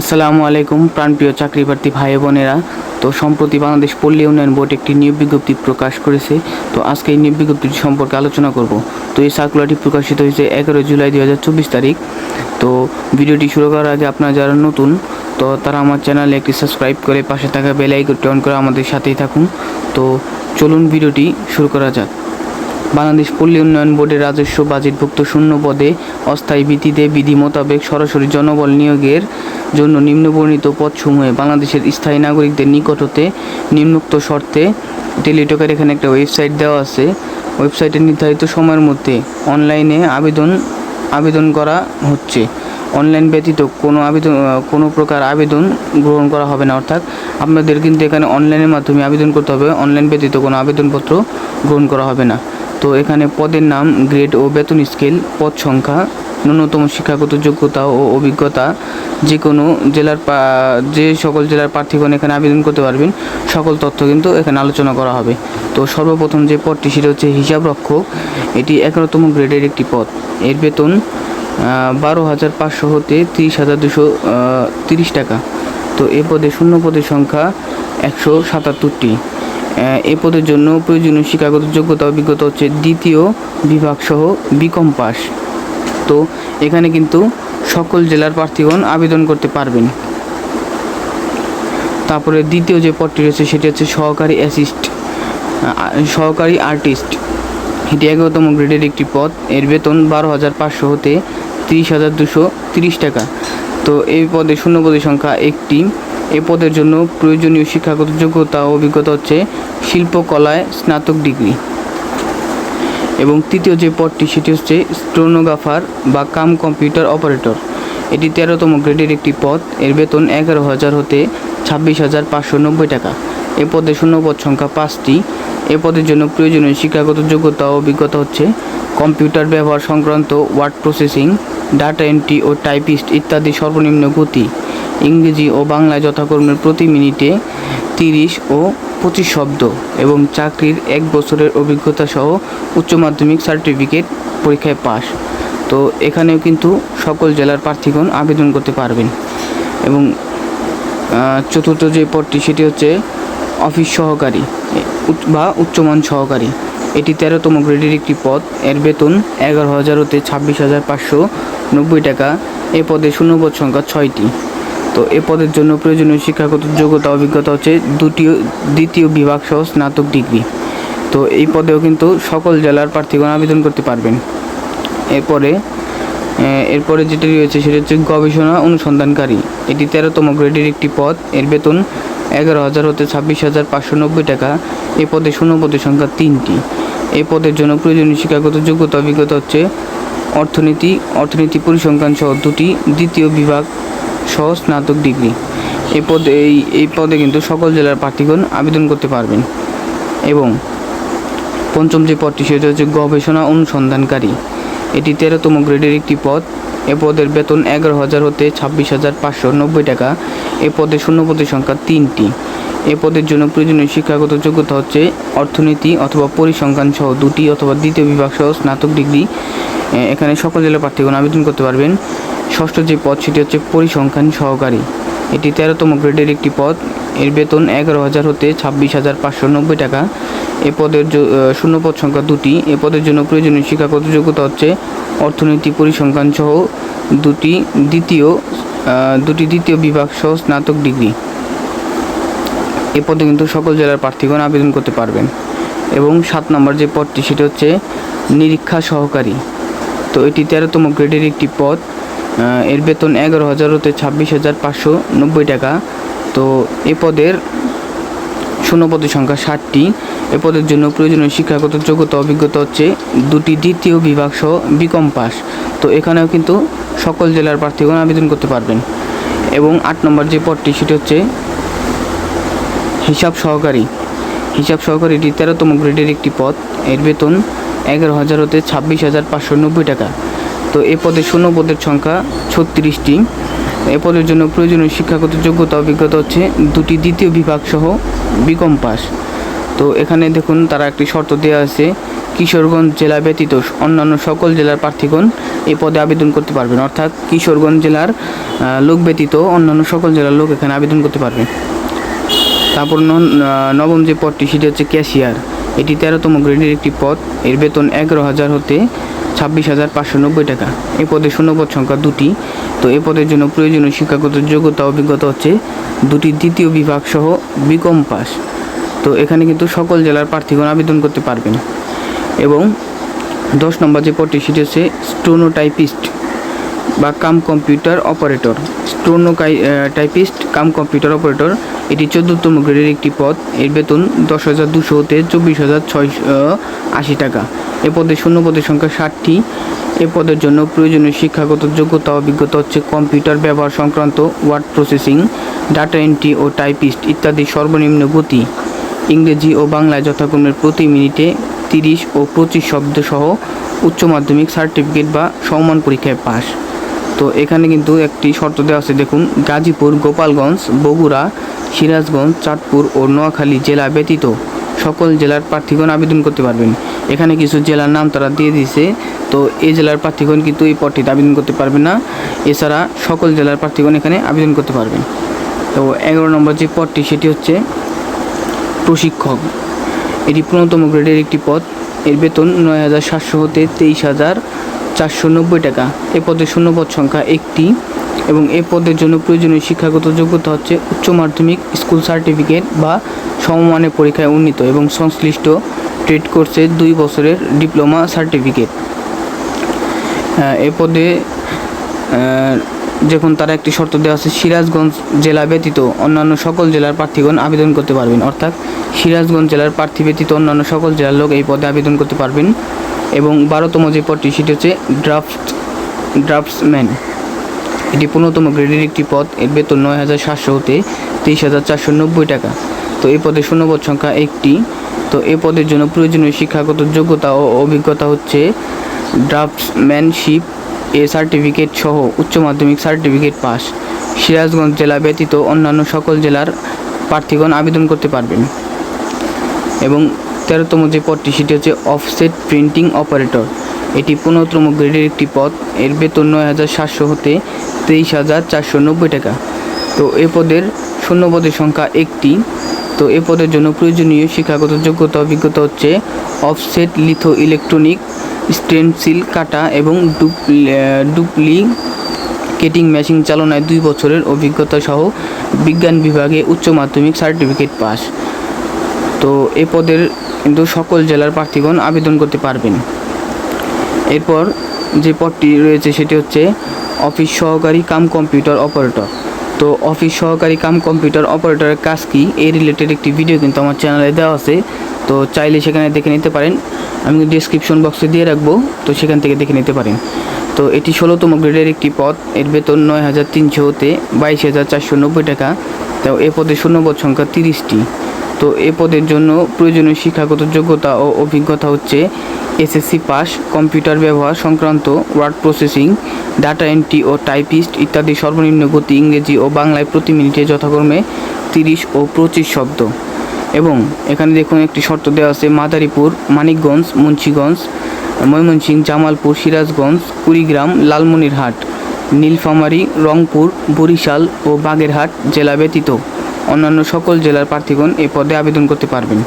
আসসালামু আলাইকুম, প্রাণপ্রিয় চাকরি প্রার্থী ভাই বোনেরা। তো সম্প্রতি বাংলাদেশ পল্লী উন্নয়ন বোর্ড একটি নিয়োগ বিজ্ঞপ্তি প্রকাশ করেছে। তো আজকে এই নিয়োগ বিজ্ঞপ্তিটি সম্পর্কে আলোচনা করব। তো এই সার্কুলারটি প্রকাশিত হয়েছে এগারো জুলাই দু হাজার চব্বিশ তারিখ। তো ভিডিওটি শুরু করার আগে আপনারা যারা নতুন, তো তারা আমার চ্যানেলে একটি সাবস্ক্রাইব করে পাশে থাকা বেল অন করে আমাদের সাথেই থাকুন। তো চলুন ভিডিওটি শুরু করা যাক। বাংলাদেশ পল্লী উন্নয়ন বোর্ডের রাজস্ব বাজেটভুক্ত শূন্য পদে অস্থায়ী ভিত্তিতে বিধি মোতাবেক সরাসরি জনবল নিয়োগের জন্য নিম্নবর্ণিত পদসমূহে বাংলাদেশের স্থায়ী নাগরিকদের নিকট হতে নিম্নোক্ত শর্তে টেলিটকের এখানে একটা ওয়েবসাইট দেওয়া আছে। ওয়েবসাইটে নির্ধারিত সময়ের মধ্যে অনলাইনে আবেদন আবেদন করা হচ্ছে। অনলাইন ব্যতীত কোনো আবেদন, কোনো প্রকার আবেদন গ্রহণ করা হবে না। অর্থাৎ আপনাদের কিন্তু এখানে অনলাইনের মাধ্যমে আবেদন করতে হবে। অনলাইন ব্যতীত কোনো আবেদনপত্র গ্রহণ করা হবে না। তো এখানে পদের নাম গ্রেড ও বেতন স্কেল, পদ সংখ্যা, ন্যূনতম শিক্ষাগত যোগ্যতা ও অভিজ্ঞতা যে কোনো জেলার যে সকল জেলার প্রার্থীগণ এখানে আবেদন করতে পারবেন, সকল তথ্য কিন্তু এখানে আলোচনা করা হবে। তো সর্বপ্রথম যে পদটি, সেটা হচ্ছে হিসাব রক্ষক। এটি এগারোতম গ্রেডের একটি পদ। এর বেতন বারো হাজার পাঁচশো হতে তিরিশ হাজার দুশো তিরিশ টাকা। তো এ পদে শূন্য পদের সংখ্যা একশো সাতাত্তরটি। এ পদের জন্য প্রয়োজনীয় শিক্ষাগত যোগ্যতা অভিজ্ঞতা হচ্ছে দ্বিতীয় বিভাগ সহ বিকম পাস তো এখানে কিন্তু সকল জেলার প্রার্থীগণ আবেদন করতে পারবেন। তারপরে দ্বিতীয় যে পদটি রয়েছে সেটি হচ্ছে সহকারী অ্যাসিস্ট সহকারী আর্টিস্ট। এটি এগারোতম গ্রেডের একটি পদ। এর বেতন বারো হাজার পাঁচশো হতে তিরিশ হাজার দুশো তিরিশ টাকা। তো এই পদে শূন্য পদের সংখ্যা একটি। এ পদের জন্য প্রয়োজনীয় শিক্ষাগত যোগ্যতা ও অভিজ্ঞতা হচ্ছে শিল্পকলায় স্নাতক ডিগ্রি। এবং তৃতীয় যে পদটি, সেটি হচ্ছে স্টোনোগ্রাফার বা কাম কম্পিউটার অপারেটর। এটি তেরোতম গ্রেডের একটি পদ। এর বেতন এগারো হাজার হতে ছাব্বিশ হাজার পাঁচশো নব্বই টাকা। এ পদে শূন্যপদ সংখ্যা পাঁচটি। এ পদের জন্য প্রয়োজনীয় শিক্ষাগত যোগ্যতা ও অভিজ্ঞতা হচ্ছে কম্পিউটার ব্যবহার সংক্রান্ত, ওয়ার্ড প্রসেসিং, ডাটা এন্ট্রি ও টাইপিস্ট ইত্যাদি সর্বনিম্ন গতি। ইংরেজি ও বাংলায় যথাক্রমে প্রতি মিনিটে তিরিশ ও পঁচিশ শব্দ এবং চাকরির এক বছরের অভিজ্ঞতা সহ উচ্চ মাধ্যমিক সার্টিফিকেট পরীক্ষায় পাস তো এখানেও কিন্তু সকল জেলার প্রার্থীগণ আবেদন করতে পারবেন। এবং চতুর্থ যে পদটি সেটি হচ্ছে অফিস সহকারী বা উচ্চমান সহকারী। এটি তেরোতম গ্রেডের একটি পদ। এর বেতন এগারো হাজার হতে ছাব্বিশ হাজার পাঁচশো নব্বই টাকা। এ পদে শূন্যপদ সংখ্যা ছয়টি। তো এ পদের জন্য প্রয়োজনীয় শিক্ষাগত যোগ্যতা, অভিজ্ঞতা হচ্ছে দুটি, দ্বিতীয় বিভাগ সহ স্নাতক ডিগ্রি। তো এই পদেও কিন্তু সকল জেলার প্রার্থীগণ আবেদন করতে পারবেন। এরপরে এরপরে যেটি রয়েছে সেটা হচ্ছে গবেষণা অনুসন্ধানকারী। এটি তেরোতম গ্রেডের একটি পদ। এর বেতন এগারো হাজার হতে ছাব্বিশ হাজার পাঁচশো নব্বই টাকা। এ পদে শূন্য পদের সংখ্যা তিনটি। এই পদের জন্য প্রয়োজনীয় শিক্ষাগত যোগ্যতা অভিজ্ঞতা হচ্ছে অর্থনীতি অর্থনীতি পরিসংখ্যান সহ দুটি, দ্বিতীয় বিভাগ সহ স্নাতক ডিগ্রি। এই পদে এই এই পদে কিন্তু সকল জেলার প্রার্থীগণ আবেদন করতে পারবেন। এবং পঞ্চম যে পদটি, সেটা হচ্ছে গবেষণা অনুসন্ধানকারী। এটি তেরোতম গ্রেডের একটি পদ। এ পদের বেতন এগারো হাজার হতে ছাব্বিশ হাজার পাঁচশো নব্বই টাকা। এ পদে শূন্য পদের সংখ্যা তিনটি। এ পদের জন্য প্রয়োজনীয় শিক্ষাগত যোগ্যতা হচ্ছে অর্থনীতি অথবা পরিসংখ্যান সহ দুটি অথবা দ্বিতীয় বিভাগ সহ স্নাতক ডিগ্রি। এখানে সকল জেলা প্রার্থীগণ আবেদন করতে পারবেন। ষষ্ঠ যে পদ, সেটি হচ্ছে পরিসংখ্যান সহকারী। এটি তেরোতম গ্রেডের একটি পদ। এর বেতন এগারো হাজার হতে ছাব্বিশ হাজার পাঁচশো নব্বই টাকা। এ পদের শূন্যপদ সংখ্যা দুটি। এ পদের জন্য প্রয়োজনীয় শিক্ষাগত যোগ্যতা হচ্ছে অর্থনীতি পরিসংখ্যান সহ দুটি দ্বিতীয় দুটি দ্বিতীয় বিভাগ সহ স্নাতক ডিগ্রি। এ পদে কিন্তু সকল জেলার প্রার্থীগণ আবেদন করতে পারবেন। এবং সাত নম্বর যে পদটি, সেটি হচ্ছে নিরীক্ষা সহকারী। তো এটি তেরোতম গ্রেডের একটি পদ। এর বেতন এগারো হাজার হতে ছাব্বিশ হাজার পাঁচশো নব্বই টাকা। তো এ পদের শূন্যপদের সংখ্যা ষাটটি। এ পদের জন্য প্রয়োজনীয় শিক্ষাগত যোগ্যতা অভিজ্ঞতা হচ্ছে দুটি দ্বিতীয় বিভাগ সহ বিকম পাস। তো এখানেও কিন্তু সকল জেলার প্রার্থীগণ আবেদন করতে পারবেন। এবং আট নম্বর যে পদটি, সেটি হচ্ছে হিসাব সহকারী। হিসাব সহকারী এটি তেরোতম গ্রেডের একটি পদ। এর বেতন এগারো হাজার হতে ছাব্বিশ হাজার পাঁচশো নব্বই টাকা। তো এ পদে শূন্য পদের সংখ্যা ছত্রিশটি। এ পদের জন্য প্রয়োজনীয় শিক্ষাগত যোগ্যতা অভিজ্ঞতা হচ্ছে দুটি দ্বিতীয় বিভাগ সহ বিকম পাস। তো এখানে দেখুন, তারা একটি শর্ত দেওয়া আছে, কিশোরগঞ্জ জেলা ব্যতীত অন্যান্য সকল জেলার প্রার্থীগণ এই পদে আবেদন করতে পারবেন। অর্থাৎ কিশোরগঞ্জ জেলার লোক ব্যতীত অন্যান্য সকল জেলার লোক এখানে আবেদন করতে পারবে। তারপর নবম যে পদটি, সেটি হচ্ছে ক্যাশিয়ার। এটি তেরোতম গ্রেডের একটি পদ। এর বেতন এগারো হাজার হতে ছাব্বিশ হাজার পাঁচশো নব্বই টাকা। এ পদে শূন্যপদ সংখ্যা দুটি। তো এ পদের জন্য প্রয়োজনীয় শিক্ষাগত যোগ্যতা অভিজ্ঞতা হচ্ছে দুটি দ্বিতীয় বিভাগ সহ বিকম পাস। তো এখানে কিন্তু সকল জেলার প্রার্থীগণ আবেদন করতে পারবেন। এবং দশ নম্বর যে পদটি, সেটি হচ্ছে স্টোনোটাইপিস্ট। বা cum computer operator. Steno typist, cum computer operator. এটি চোদ্দতম গ্রেডের একটি পদ। এর বেতন দশ হাজার দুশো হতে চব্বিশ হাজার ছয়শো আশি টাকা। এ পদে শূন্য পদের সংখ্যা ষাটটি। এ পদের জন্য প্রয়োজনীয় শিক্ষাগত যোগ্যতা অভিজ্ঞতা হচ্ছে কম্পিউটার ব্যবহার সংক্রান্ত, ওয়ার্ড প্রসেসিং, ডাটা এন্ট্রি ও টাইপিস্ট ইত্যাদি সর্বনিম্ন গতি। ইংরেজি ও বাংলায় যথাক্রমে প্রতি মিনিটে তিরিশ ও পঁচিশ শব্দ সহ উচ্চ মাধ্যমিক সার্টিফিকেট বা সমমান পরীক্ষায় পাস তো এখানে কিন্তু একটি শর্ত দেওয়া আছে, দেখুন, গাজীপুর, গোপালগঞ্জ, বগুড়া, সিরাজগঞ্জ, চাঁদপুর ও নোয়াখালী জেলা ব্যতীত সকল জেলার প্রার্থীগণ আবেদন করতে পারবেন। এখানে কিছু জেলার নাম তারা দিয়ে দিয়েছে, তো এই জেলার প্রার্থীগণ কিন্তু এই পদটিতে আবেদন করতে পারবেন না। এছাড়া সকল জেলার প্রার্থীগণ এখানে আবেদন করতে পারবেন। তো এগারো নম্বর যে পদটি, সেটি হচ্ছে প্রশিক্ষক। এটি পনেরোতম গ্রেডের একটি পদ। এর বেতন নয় হাজার সাতশো হতে তেইশ হাজার চারশো নব্বই টাকা। এ পদের শূন্যপদ সংখ্যা একটি এবং এ পদের জন্য প্রয়োজনীয় শিক্ষাগত যোগ্যতা হচ্ছে উচ্চ মাধ্যমিক স্কুল সার্টিফিকেট বা সমমানের পরীক্ষায় উন্নীত এবং সংশ্লিষ্ট ট্রেড কোর্সে দুই বছরের ডিপ্লোমা সার্টিফিকেট। এ পদে যখন তারা একটি শর্ত দেওয়া আছে, সিরাজগঞ্জ জেলা ব্যতীত অন্যান্য সকল জেলার প্রার্থীগণ আবেদন করতে পারবেন। অর্থাৎ সিরাজগঞ্জ জেলার প্রার্থী ব্যতীত অন্যান্য সকল জেলার লোক এই পদে আবেদন করতে পারবেন এবং বারোতম যে পদটি, সেটি হচ্ছে ড্রাফট ড্রাফটসম্যান। এটি পনেরোতম গ্রেডের একটি পদ। এর বেতন নয় হাজার সাতশো হতে তেইশ হাজার চারশো নব্বই টাকা। তো এই পদের শূন্যপদ সংখ্যা একটি। তো এ পদের জন্য প্রয়োজনীয় শিক্ষাগত যোগ্যতা ও অভিজ্ঞতা হচ্ছে ড্রাফটসম্যানশিপ এ সার্টিফিকেট সহ উচ্চ মাধ্যমিক সার্টিফিকেট পাস। সিরাজগঞ্জ জেলা ব্যতীত অন্যান্য সকল জেলার প্রার্থীগণ আবেদন করতে পারবেন। এবং তেরোতম যে পদটি, সেটি হচ্ছে অফসেট প্রিন্টিং অপারেটর। এটি পনেরোতম গ্রেডের একটি পদ। এর বেতন নয় হাজার সাতশো হতে তেইশ হাজার চারশো নব্বই টাকা। তো এ পদের শূন্য পদের সংখ্যা একটি। তো এ পদের জন্য প্রয়োজনীয় শিক্ষাগত যোগ্যতা অভিজ্ঞতা হচ্ছে অফসেট, লিথো ইলেকট্রনিক, স্টেনসিল, কাটা এবং ডুপ্লি কেটিং মেশিন চালনায় দুই বছরের অভিজ্ঞতা সহ বিজ্ঞান বিভাগে উচ্চ মাধ্যমিক সার্টিফিকেট পাস। তো এ পদের কিন্তু সকল জেলার প্রার্থীগণ আবেদন করতে পারবেন। এরপর যে পদটি রয়েছে সেটি হচ্ছে অফিস সহকারী কাম কম্পিউটার অপারেটর। তো অফিস সহকারী কাম কম্পিউটার অপারেটরের কাজ কি? এই রিলেটেড একটি ভিডিও কিন্তু আমার চ্যানেলে দেওয়া আছে। তো চাইলে সেখানে দেখে নিতে পারেন। আমি ডিসক্রিপশন বক্সে দিয়ে রাখব, তো সেখান থেকে দেখে নিতে পারেন। তো এটি ষোলোতম গ্রেডের একটি পদ। এর বেতন নয় হাজার তিনশো হতে বাইশ হাজার চারশো নব্বই টাকা। তো এ পদে শূন্য শূন্যপদ সংখ্যা তিরিশটি। তো এ পদের জন্য প্রয়োজনীয় শিক্ষাগত যোগ্যতা ও অভিজ্ঞতা হচ্ছে এসএসসি পাস, কম্পিউটার ব্যবহার সংক্রান্ত, ওয়ার্ড প্রসেসিং, ডাটা এন্ট্রি ও টাইপিস্ট ইত্যাদি সর্বনিম্ন গতি ইংরেজি ও বাংলায় প্রতি মিনিটে যথাক্রমে তিরিশ ও পঁচিশ শব্দ। এবং এখানে দেখুন একটি শর্ত দেওয়া আছে, মাদারীপুর, মানিকগঞ্জ, মুন্সীগঞ্জ, ময়মনসিংহ, জামালপুর, সিরাজগঞ্জ, কুড়িগ্রাম, লালমনিরহাট। নীলফামারী, রংপুর, বরিশাল ও বাগেরহাট জেলা ব্যতীত অন্যান্য সকল জেলার প্রার্থীগণ এই পদে আবেদন করতে পারবেন।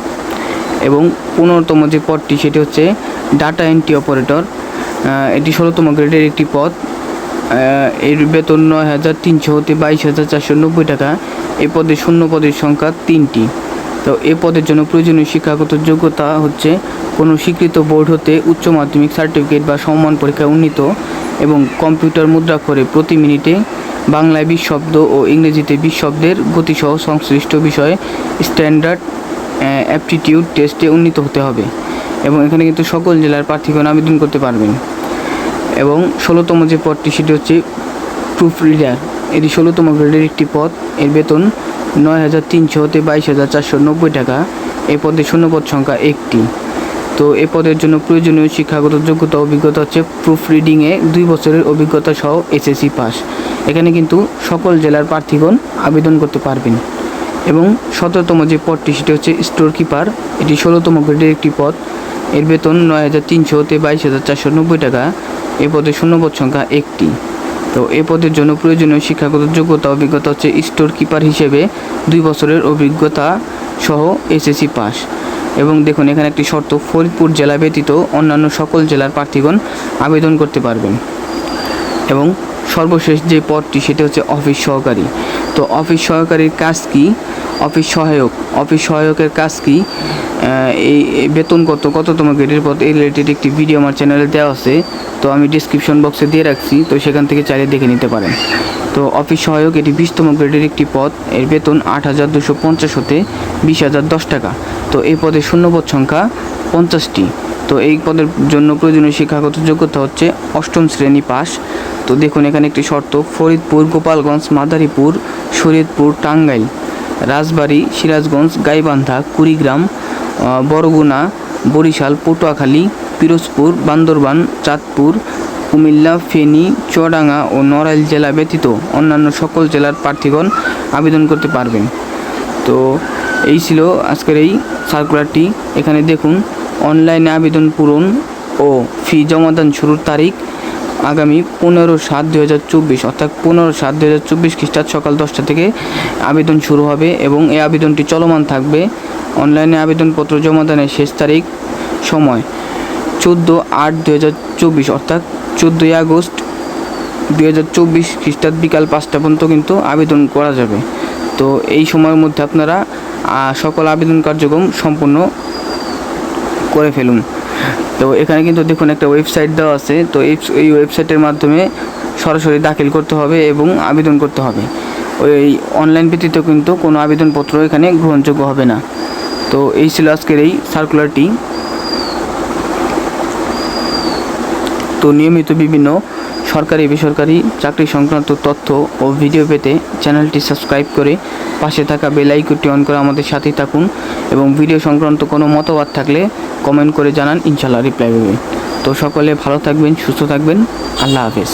এবং পনেরোতম যে পদটি, সেটি হচ্ছে ডাটা এন্ট্রি অপারেটর। এটি ষোলোতম গ্রেডের একটি পদ। এর বেতন নয় হাজার তিনশো হতে বাইশ হাজার চারশো নব্বই টাকা। এ পদে শূন্য পদের সংখ্যা তিনটি। তো এ পদের জন্য প্রয়োজনীয় শিক্ষাগত যোগ্যতা হচ্ছে কোনো স্বীকৃত বোর্ড হতে উচ্চ মাধ্যমিক সার্টিফিকেট বা সম্মান পরীক্ষায় উন্নীত এবং কম্পিউটার মুদ্রা করে প্রতি মিনিটে বাংলায় বিশ শব্দ ও ইংরেজিতে বিশ শব্দের গতিসহ সংশ্লিষ্ট বিষয়ে স্ট্যান্ডার্ড অ্যাপটিটিউড টেস্টে উন্নীত হতে হবে এবং এখানে কিন্তু সকল জেলার প্রার্থীগণ আবেদন করতে পারবেন। এবং ষোলোতম যে পদটি সেটি হচ্ছে প্রুফ রিডার। এটি ষোলোতম গ্রেডের একটি পদ। এর বেতন নয় হাজার তিনশো হতে বাইশ হাজার চারশো নব্বই টাকা। এই পদে শূন্যপদ সংখ্যা একটি। তো এ পদের জন্য প্রয়োজনীয় শিক্ষাগত যোগ্যতা, অভিজ্ঞতা হচ্ছে প্রুফ রিডিংয়ে দুই বছরের অভিজ্ঞতা সহ এসএসসি পাস এখানে কিন্তু সকল জেলার প্রার্থীগণ আবেদন করতে পারবেন। এবং সতেরোতম যে পদটি, সেটি হচ্ছে স্টোর কিপার এটি ষোলোতম গ্রেডের একটি পদ। এর বেতন নয় হাজার তিনশো হতে বাইশ হাজার চারশো নব্বই টাকা। এ পদে শূন্যপদ সংখ্যা একটি। তো এ পদের জন্য প্রয়োজনীয় শিক্ষাগত যোগ্যতা, অভিজ্ঞতা হচ্ছে স্টোর কিপার হিসেবে দুই বছরের অভিজ্ঞতা সহ এসএসসি পাস। এবং দেখুন, এখানে একটি শর্ত, ফরিদপুর জেলা ব্যতীত অন্যান্য সকল জেলার প্রার্থীগণ আবেদন করতে পারবেন। এবং সর্বশেষ যে পদটি, সেটি হচ্ছে অফিস সহকারী। তো অফিস সহকারীর কাজ কি? অফিস সহায়ক। অফিস সহায়কের কাজ কি? এই বেতন কত? কততম গ্রেডের পদ এই রিলেটেড একটি ভিডিও আমার চ্যানেলে দেওয়া আছে। তো আমি ডিসক্রিপশন বক্সে দিয়ে রাখছি। তো সেখান থেকে চাইলে দেখে নিতে পারেন। তো অফিস সহায়ক, এটি বিশতম গ্রেডের একটি পদ। এর বেতন আট হাজার দুশো পঞ্চাশ হতে বিশ হাজার দশ টাকা। তো এই পদের শূন্যপদ সংখ্যা পঞ্চাশটি। তো এই পদের জন্য প্রয়োজনীয় শিক্ষাগত যোগ্যতা হচ্ছে অষ্টম শ্রেণি পাস তো দেখুন, এখানে একটি শর্ত, ফরিদপুর, গোপালগঞ্জ, মাদারীপুর, শরীয়তপুর, টাঙ্গাইল। রাজবাড়ী, সিরাজগঞ্জ, গাইবান্ধা, কুড়িগ্রাম বরগুনা, বরিশাল, পটুয়াখালী, পিরোজপুর, বান্দরবান, চাঁদপুর, কুমিল্লা, ফেনী, চুয়াডাঙ্গা ও নড়াইল জেলা ব্যতীত অন্যান্য সকল জেলার প্রার্থীগণ আবেদন করতে পারবেন। তো এই ছিল আজকের এই সার্কুলারটি এখানে দেখুন অনলাইনে আবেদন পূরণ ও ফি জমাদান শুরুর তারিখ আগামী পনেরো সাত দু হাজার চব্বিশ, অর্থাৎ পনেরো সাত দু হাজার চব্বিশ খ্রিস্টাব্দ সকাল দশটা থেকে আবেদন শুরু হবে এবং এই আবেদনটি চলমান থাকবে অনলাইনে আবেদনপত্র জমাদানের শেষ তারিখ সময় চোদ্দ আট দু হাজার চব্বিশ, অর্থাৎ চোদ্দোই আগস্ট দুই হাজার চব্বিশ খ্রিস্টাব্দ বিকাল পাঁচটা পর্যন্ত কিন্তু আবেদন করা যাবে। তো এই সময়ের মধ্যে আপনারা সকল আবেদন কার্যক্রম সম্পূর্ণ করে ফেলুন। তো এখানে কিন্তু দেখুন একটা ওয়েবসাইট দেওয়া আছে। তো এই ওয়েবসাইটের মাধ্যমে সরাসরি দাখিল করতে হবে এবং আবেদন করতে হবে। ওই অনলাইন ব্যতীত কিন্তু কোনো আবেদনপত্র এখানে গ্রহণযোগ্য হবে না। তো এই ছিল আজকের এই সার্কুলারটি তো নিয়মিত বিভিন্ন সরকারি বেসরকারি চাকরি সংক্রান্ত তথ্য ও ভিডিও পেতে চ্যানেলটি সাবস্ক্রাইব করে পাশে থাকা বেল আইকনটি অন করে আমাদের সাথেই থাকুন এবং ভিডিও সংক্রান্ত কোনো মতবাদ থাকলে কমেন্ট করে জানান ইনশাল্লাহ রিপ্লাই দেবে তো সকলে ভালো থাকবেন, সুস্থ থাকবেন। আল্লাহ হাফেজ।